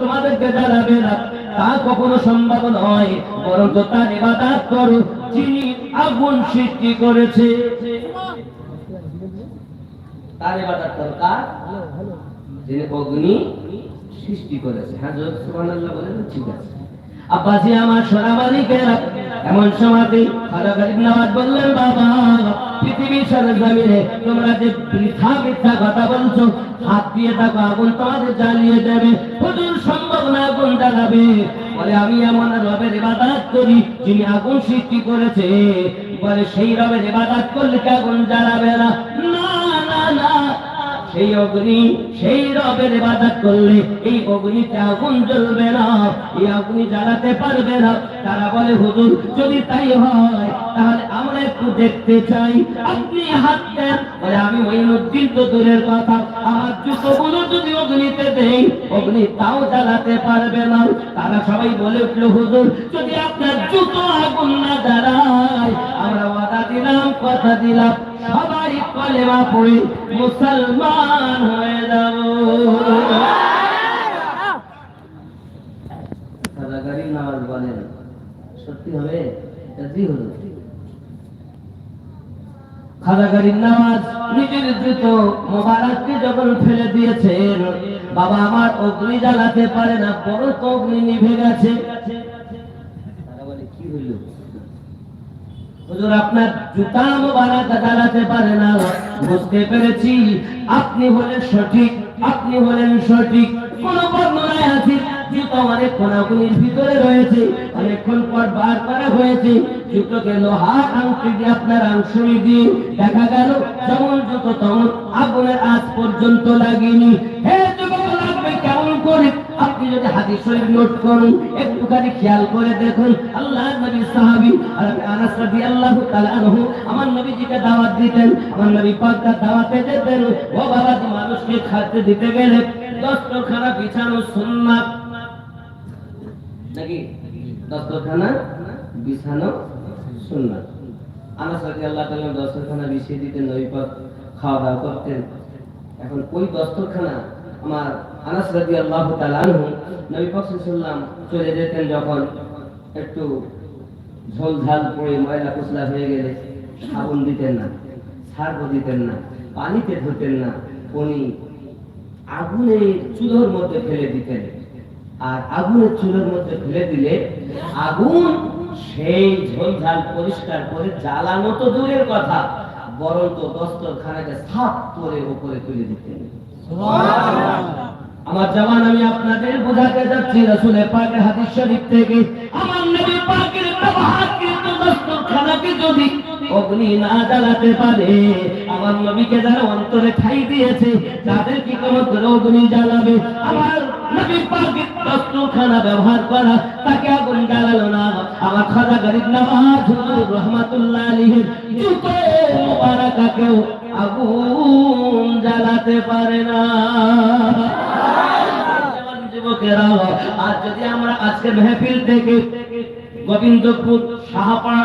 তোমাদেরকে জানাবে না তা কখনো সম্ভব নয়। বরং তো তার করো, যিনি আগুন সৃষ্টি করেছে। তার ইবাদত করো, কার? অগ্নি সৃষ্টি করেছে। হ্যাঁ সুবহানাল্লাহ বলেন, ঠিক আছে। আব্বাজি আমার সোনামালিকেরা, এমন সমাধি নওয়াজ বললেন, বাবা, পৃথিবীর সরজমিনে তোমরা যে মিথ্যা মিথ্যা কথা বলছো, হাত দিয়ে থাকো আগুন তোমাদের জ্বালিয়ে দেবে। হুজুর, সম্ভব না আগুন জ্বালাবে। বলে, আমি এমন রবের ইবাদত করি, যিনি আগুন সৃষ্টি করেছে। বলে, সেই রবের ইবাদত করলে কি আগুন জ্বালাবে না? সেই অগ্নি, সেই রবের ইবাদত করলে এই অগ্নিতে আগুন জ্বলবে না। এই অগ্নি জ্বালাতে পারবে না। তারা বলে, হুজুর, যদি তাই হয়, তাহলে আমরা একটু দেখতে চাই। আপনি হাত দেন। বলে, আমি ওই নদীর তো দূরের কথা। আমার জুতোগুলো যদি অগ্নিতে দেই, অগ্নি তাও জ্বালাতে পারবে না। তারা সবাই বলে উঠল, হুজুর, যদি আপনার জুতো আগুন না জ্বালায়, আমরা ওয়াদা দিলাম, কথা দিলাম। সবাই কলেমা পড়ে মুসলমান হয়ে যাব। সাদাগারি নামাজ বলেন। সত্যি হবে জি হলো? খাদাগারির নামাজ নিজের দ্রুত মোবারককে যখন ফেলে দিয়েছেন বাবা আমার অগ্নি জ্বালাতে পারে না বড় তো অগ্নি নিভে গেছে তারা বলে কি হইল হুজুর, আপনার জুতা জ্বালাতে পারে না। বুঝতে পেরেছি? আপনি হলেন সঠিক, আপনি হলেন সঠিক। কোন বর্ণনায় আছে, জুতো অনেক ভিতরে রয়েছে, অনেকক্ষণ পর বার করা হয়েছে। আংটি দিয়ে, আপনার আংশই দিয়ে দেখা গেল, যেমন জুতো তেমন আগুনের আজ পর্যন্ত লাগেনি। হে আপনি যদি হাদিস শরীফ নোট করুন, একটুখানি খেয়াল করে দেখুন আল্লাহ নবী সাহাবী আর আনাস রাদিয়াল্লাহু তাআলা আনহু আমার নবীজিকে দাওয়াত দিতেন। আমার নবী পাক দাওয়াতে যেতেন। ও বাবা মানুষকে খাদ্য দিতে গেলে দস্তরখানা বিছানো সুন্নাত। নাকি? দস্তরখানা বিছানো সুন্নাত। আনাস রাদিয়াল্লাহু তাআলা দস্তরখানা বিছিয়ে দিতেন, নবী পাক খাওয়া দাওয়া করতেন। এখন ওই দস্তরখানা আমার আনাস রাদিয়াল্লাহু তাআলা আনহু নবী সাল্লাল্লাহু চলে যেতেন যখন একটু ঝোল ঝাল পড়ে ময়লা কুচলা হয়ে গেলে সাবুন দিতেন না, সার্ফ দিতেন না, পানিতে ধরতেন না, উনি আগুনের চুলোর মধ্যে ফেলে দিতেন। আর আগুনের চুলোর মধ্যে ফেলে দিলে আগুন সেই ঝোল ঝাল পরিষ্কার করে জ্বালানো তো দূরের কথা বরং তো দস্তরখানাকে সাফ করে উপরে তুলে দিতেন। আমার জামান আমি আপনাদের বোঝাতে যাচ্ছি রসুলের পাকের হাদিস শরীফ থেকে। আমার নবী পাকের ব্যবহার কিন্তু দস্তরখানাকে যদি অগ্নি না জ্বালাতে পারে আমার নবীকে যারা অন্তরে ঠাই দিয়েছে, তাদের কি কোনো করে অগ্নি জ্বালাবে? আমার জ্বালাতে পারে না। যুবকেরা, আর যদি আমরা আজকে মেহফিল থেকে গোবিন্দপুর সাহাপাড়া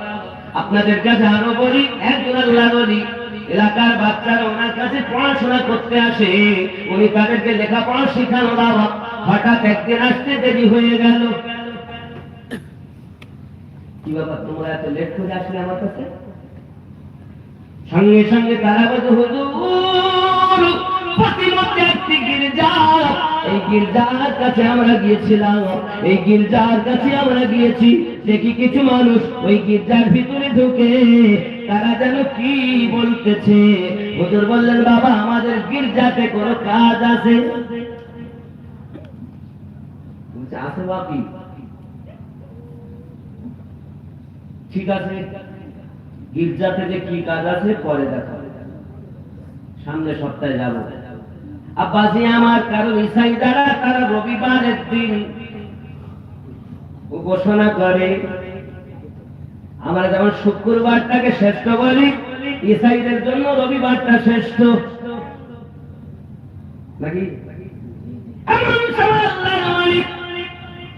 আপনাদের কাছে আরও বলি, একজন আল্লাহ বলি এলাকার বাচ্চারা ওনার কাছে পড়াশোনা করতে আসে। উনি তাদেরকে লেখাপড়া শেখানো বাবা। হঠাৎ একদিন আসতে দেরি হয়ে গেল। কি ব্যাপার, তোমরা এত লেট করে আসলে আমার কাছে? সঙ্গে সঙ্গে তারা প্রতিমধ্যে একটি গির্জা এই গির্জার কাছে আমরা গিয়েছিলাম। এই গির্জার কাছে আমরা গিয়েছি। দেখি কিছু মানুষ ওই গির্জার ভিতরে ঢুকে তারা যেন কি বলতেছে। হুজুর বললেন, বাবা, আমাদের গির্জাতে কোনো কাজ আছে? আছে বাকি ঠিক আছে। গির্জাতে যে কি কাজ আছে, পরে দেখা সামনে সপ্তাহে যাব। আব্বাসি আমার কারও ইসাই দ্বারা তারা রবিবারের দিন উপাসনা করে। আমরা যেমন শুক্রবারটাকে শ্রেষ্ঠ বলি ইসাইদের জন্য রবিবারটা শ্রেষ্ঠ। নাকি?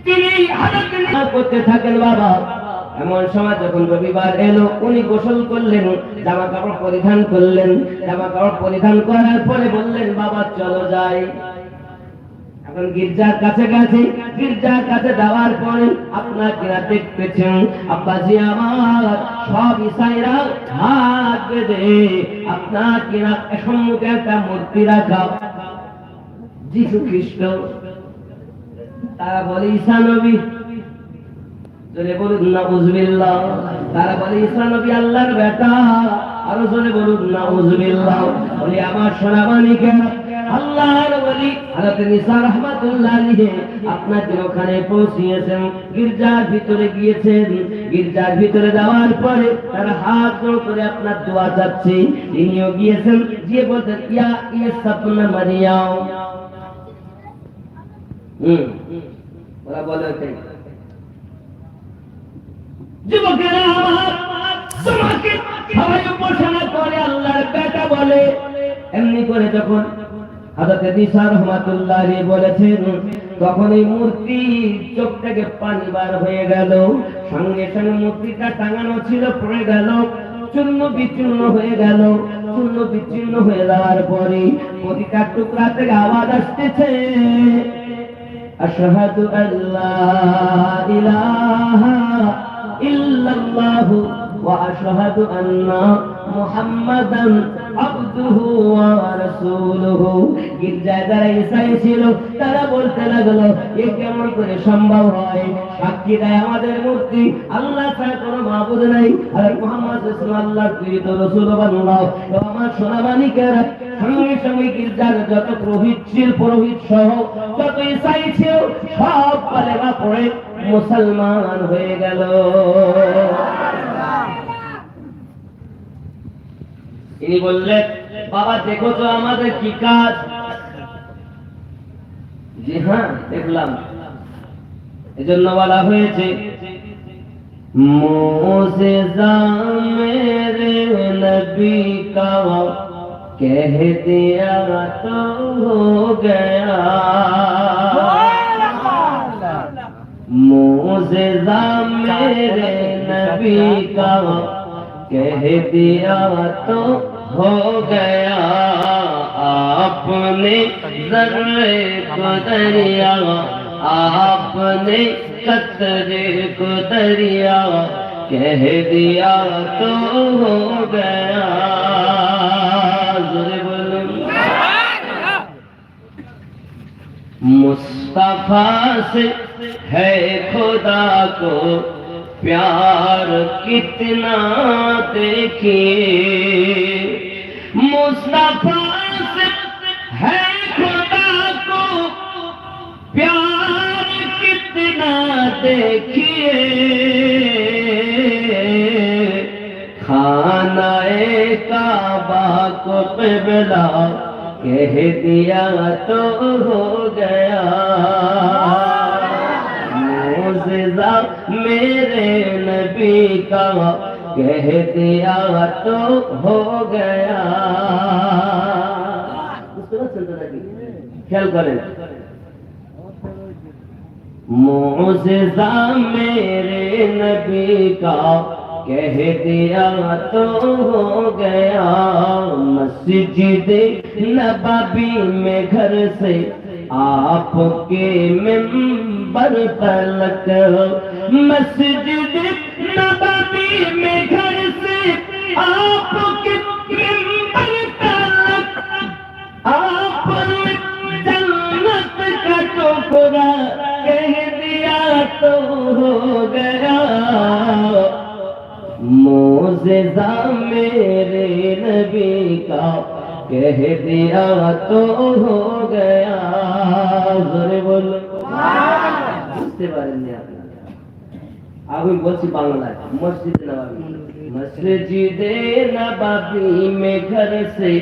তিনি করতে থাকেন বাবা। এমন সময় যখন রবিবার এলো, উনি গোসল করলেন জামা কাপড় পরিধান করলেন। জামা কাপড় পরিধান করার পরে বললেন, বাবা, চলো যাই। এখন গির্জার কাছে গেছে। গির্জার কাছে যাওয়ার পরে আপনার কিনা দেখতেছেন? আব্বাজি আমার, সব ইসাইরা হাত বেঁধে আপনার কিনা সম্মুখে একটা মূর্তি রাখা। যিশু খ্রিস্ট। তারা বলে ঈসা নবী জোরে বলুন তারা বলে, ঈসা নবী আল্লাহর আরও জোরে বলুন বলি, আমার সোনাবাণীকে আল্লাহর বলি হযরত ঈসা রাহমাতুল্লাহ আলাইহি ওখানে পৌঁছিয়েছেন। গির্জার ভিতরে গিয়েছেন। গির্জার ভিতরে যাওয়ার পরে তার হাত জোড় করে আপনার দোয়া চাচ্ছে। তিনিও গিয়েছেন, গিয়ে বলতেন ইয়া ইয়া মারিয়াও হুম। বলে ওটাই যুবকেরা আমার তোমাকে সবাই উপাসনা করে, আল্লাহর বেটা বলে। এমনি করে যখন হাজরত নিসা রহমাতুল্লাহ বলেছেন, তখন এই মূর্তি চোখ থেকে পানি বার হয়ে গেল। সঙ্গে সঙ্গে মূর্তিটা টাঙানো ছিল, পড়ে গেল, চূর্ণ বিচ্ছিন্ন হয়ে গেল। চূর্ণ বিচ্ছিন্ন হয়ে যাওয়ার পরে প্রতিটা টুকরা থেকে আওয়াজ আসতেছে, আশহাদু আল্লাহ ইলাহা ইল্লাল্লাহু وأشهد أن محمدا عبده ورسوله গির্জায় যারা ইসাই ছিল তারা বলতে লাগলো এ কেমন করে সম্ভব হয় সাক্ষী দেয় আমাদের মূর্তি আল্লাহ ছাড়া কোনো মাহবুদ নাই আর মোহাম্মদ ইসলাম আল্লাহ প্রিয় রসুল বাংলা তো আমার সোনাবানিকেরা সঙ্গে সঙ্গে গির্জার যত পুরোহিত ছিল পুরোহিত সহ যত ইসাই ছিল সব পালেমা পড়ে মুসলমান হয়ে গেল তিনি বললেন, বাবা দেখো তো আমাদের কি কাজ? জি হ্যাঁ দেখলাম। এজন্য বলা হয়েছে, মোসে তো ہو گیا آپ نے ذرے کو دریا آپ نے قطرے کو دریا۔ کہہ دیا تو ہو گیا۔ مصطفیٰ سے ہے خدا کو پیار کتنا دیکھیے۔ مصطفیٰ سے ہے خدا کو پیار کتنا دیکھیے۔ خانہ کعبہ کو قبلہ کہہ دیا تو ہو گیا۔ موزہ میرے نبی کا کہہ دیا تو ہو گیا۔ خیال کریں۔ معجزہ میرے نبی کا کہہ دیا تو ہو گیا۔ مسجد نبابی میں گھر سے آپ کے ممبر پلک مسجد نبابی میں گھر سے آپ کے ممبر پلک، آپ نے جنت کا چوکرا کہہ دیا تو ہو گیا۔ موزہ میرے نبی کا کہہ دیا تو ہو گیا بول آپ بہت سی بانگلہ ہے مسجد نبابی مسجد نبابی میں گھر سے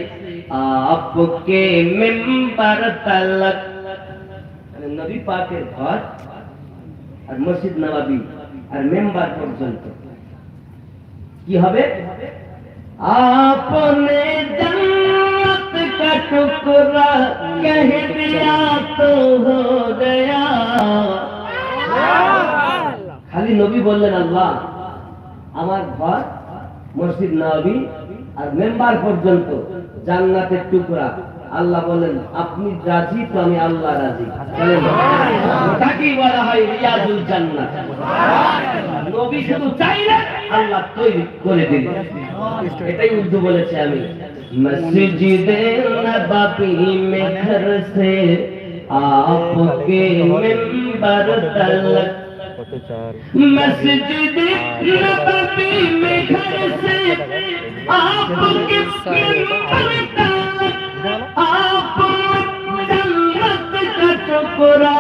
آپ کے ممبر تلک نبی پاکے بھار اور مسجد نبابی اور ممبر پر جلتے کی কি آپ نے জান का टुकड़ा कह दिया तो हो गया খালি নবী বললেন আল্লাহ আমার ঘর মসজিদ নবী আর মেম্বার পর্যন্ত জান্নাতের টুকরা আল্লাহ বলেন আপনি রাজি তো আমি আল্লাহ রাজি বলেন, ওটাকেই বলা হয় রিয়াজুল জান্নাত নবী শুধু চাইলেন আল্লাহ তৈরি করে দিলেন এটাই উর্দু বলেছে আমি مسجد نبابی میں گھر سے آپ کے ممبر تلک۔ مسجد نبابی میں گھر سے آپ کے ممبر تلک۔ آپ جنت کا چکرا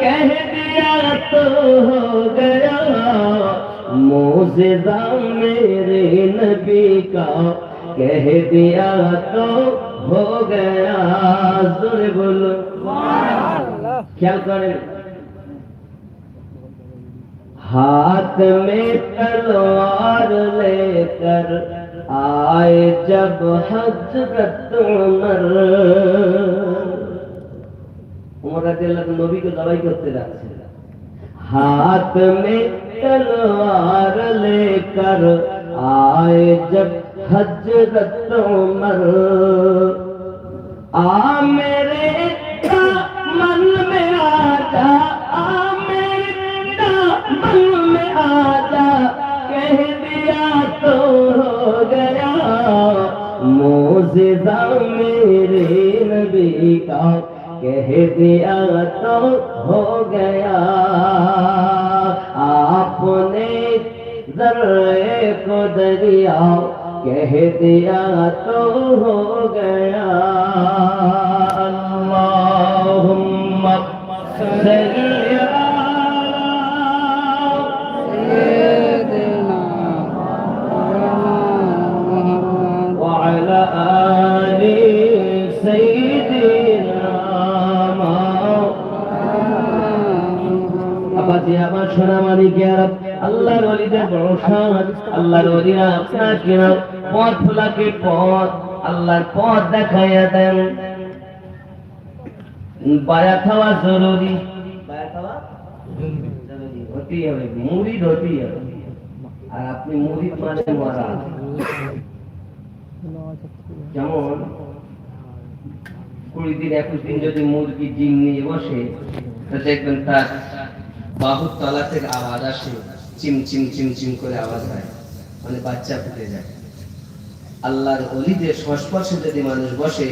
کہہ دیا تو ہو گیا۔ موزدہ میرے نبی کا কেহ হাত মে তলোয়ার লে জব হজরত উমর। দাবাই করতে যাচ্ছে। হাত মে তলোয়ার লে আয়ে জব حجرت عمر۔ آ میرے من میں آجا، آ میرے من میں آجا۔ کہہ دیا تو ہو گیا۔ موزدہ میرے نبی کا۔ کہہ دیا تو ہو گیا۔ آپ نے ذرے کو دریاؤ कह दिया तो हो गया अल्लाहुम्मा सल्ली আবাদি আমার সোনা মালিকের আল্লাহর ওলিদের বড় আল্লাহর ওলিরা আপনাকে পথ ফোলাকে পথ, আল্লাহর পথ দেখাইয়া দেন। বায়া খাওয়া জরুরি। হবে হতেই হবে। আর আপনি মানে মরা। যেমন কুড়ি দিন, একুশ দিন যদি মুরগি ডিম নিয়ে বসে, তো দেখবেন তার বাহুর তলা থেকে আওয়াজ আসে, চিম চিম চিম চিম করে আওয়াজ হয়। মানে বাচ্চা ফুটে যায়। আল্লাহর অলিদের সংস্পর্শে যদি মানুষ বসে,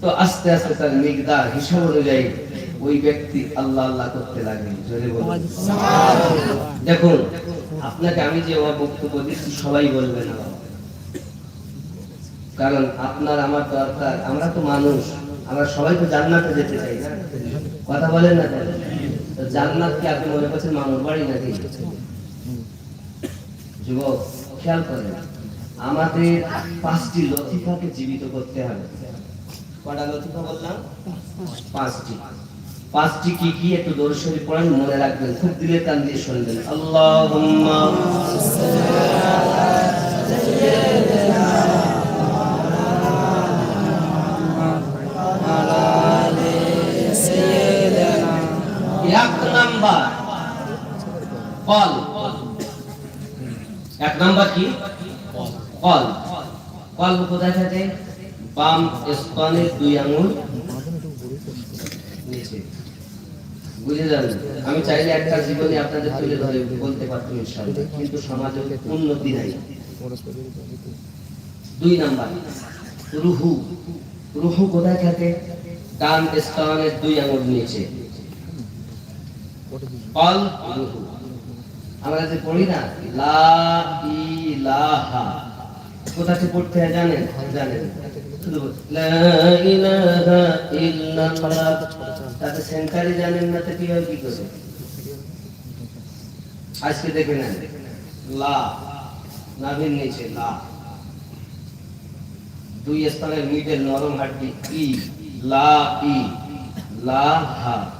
তো আস্তে আস্তে তার মিগদার হিসাব অনুযায়ী ওই ব্যক্তি আল্লাহ আল্লাহ করতে লাগে বলুন। দেখুন, আপনাকে আমি যে আমার বক্তব্য দিচ্ছি, সবাই বলবে না। কারণ আপনার, আমার দরকার। আমরা তো মানুষ, আমরা সবাই তো জান্নাতে যেতে চাই। কথা বলেন না জান্নাত কি আপনি মনে করছেন মামুর বাড়ি নাকি? যুবক, খেয়াল করেন, আমাদের পাঁচটি লতিফাকে জীবিত করতে হবে। কটা লতিফা বললাম? পাঁচটি। পাঁচটি কি কি একটু দর্শনী পড়েন, মনে রাখবেন, খুব দিলে কান দিয়ে শুনবেন আল্লাহুম্মা আমি চাইলে একটা জীবনে আপনাদের তুলে ধরে বলতে পারতাম ইনশাআল্লাহ, কিন্তু সমাজে উন্নতি নাই। দুই নাম্বার। রুহু। রুহু কোথায় থাকে? ডান স্তনের দুই আঙুল নিচে। আমরা যে পড়ি না? লা ইলাহা। কোথাতে পড়তে হয় জানেন? জানেন। আজকে নিচে লা। দুই স্তরের মিডের নরম হাড্ডি, ই, লা ই লা হা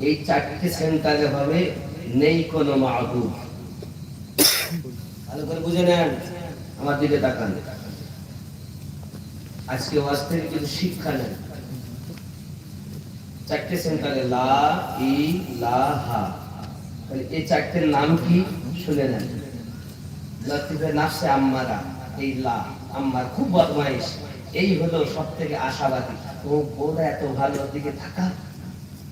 এই চারটি সেন্টারে হবে নেই কোনো মাহবুব ভালো করে বুঝে নেন, আমার দিকে তাকান। আজকে ওয়াজ থেকে কিছু শিক্ষা নেন। চারটে সেন্টারে লা, ই, লা, হা। এই চারটের নাম কি? শুনে নেন। লতিফে নাফসে আম্মারা, এই লা, আম্মার খুব বদমাইশ। এই হলো সব থেকে আশাবাদী। ও বউটা এত ভালো দিকে থাকা?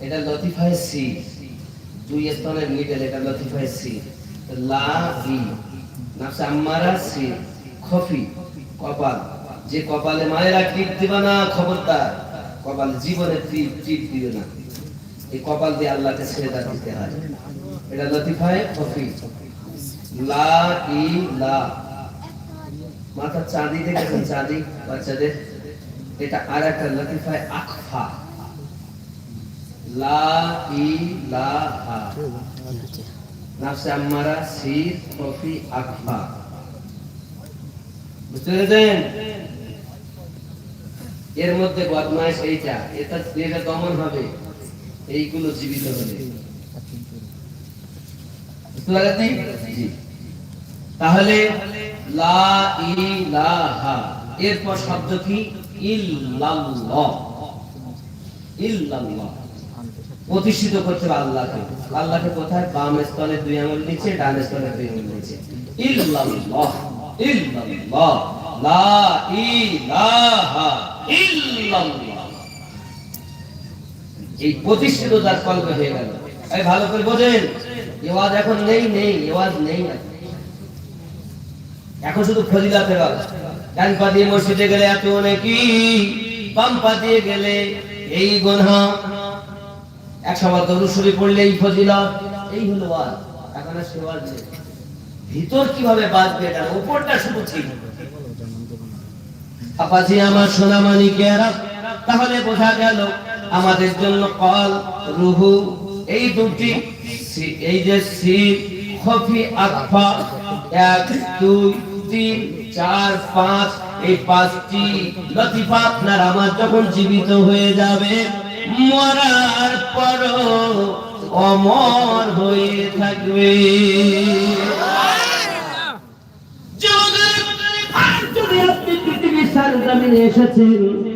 এটা লতিফায় সি। দুই স্তনের মিডল এটা লতিফায় সি। লা ই নাফসে আম্মারা, সি। খফি, কপাল। যে কপালে মায়েরা টিপ দিবা না, খবরদার। কপাল জীবনে টিপ টিপ দিবে না। এই কপাল দিয়ে আল্লাহকে ছেড়ে দিতে হয়। এটা লতিফায় খফি। লা, ই, লা। মাথা চাঁদি দেখেছেন? চাঁদি, বাচ্চাদের। এটা আর একটা লতিফায় আকফা। এর মধ্যে বদমাইশ এইটা, এটা এটা দমন হবে। এইগুলো জীবিত হলে তাহলে এরপর শব্দ কি? ইল্লাল্লাহ। ইল্লাল্লাহ। প্রতিষ্ঠিত করতে হবে আল্লাহকে। আল্লাহকে কোথায়? বাম স্তলে দুই আঙুল নিচে ডান স্তলে দুই আঙুল নিচে এই প্রতিষ্ঠিত কল্প হয়ে গেল। এই ভালো করে বোঝেন এওয়াজ এখন নেই নেই এওয়াজ নেই এখন। এখন শুধু ফজিলাতের আওয়াজ ডান পা দিয়ে মসজিদে গেলে এত নাকি, বাম পা দিয়ে গেলে এই গুনহা। একশো বার দরুদ শরীফ পড়লে এই ফজিলত, এই হলো এখন আর ভিতর কীভাবে বাঁচবে এটা উপরটা শুধু ঠিক। আপাজি আমার সোনা মানিকেরা তাহলে বোঝা গেল আমাদের জন্য কল, রুহু, এই দুটি এই যে সি খফি, আকফা, এক, দুই, তিন, চার, পাঁচ, এই পাঁচটি লতিফা আপনার আমার যখন জীবিত হয়ে যাবে মরার পর অমর হয়ে থাকবে। এসেছেন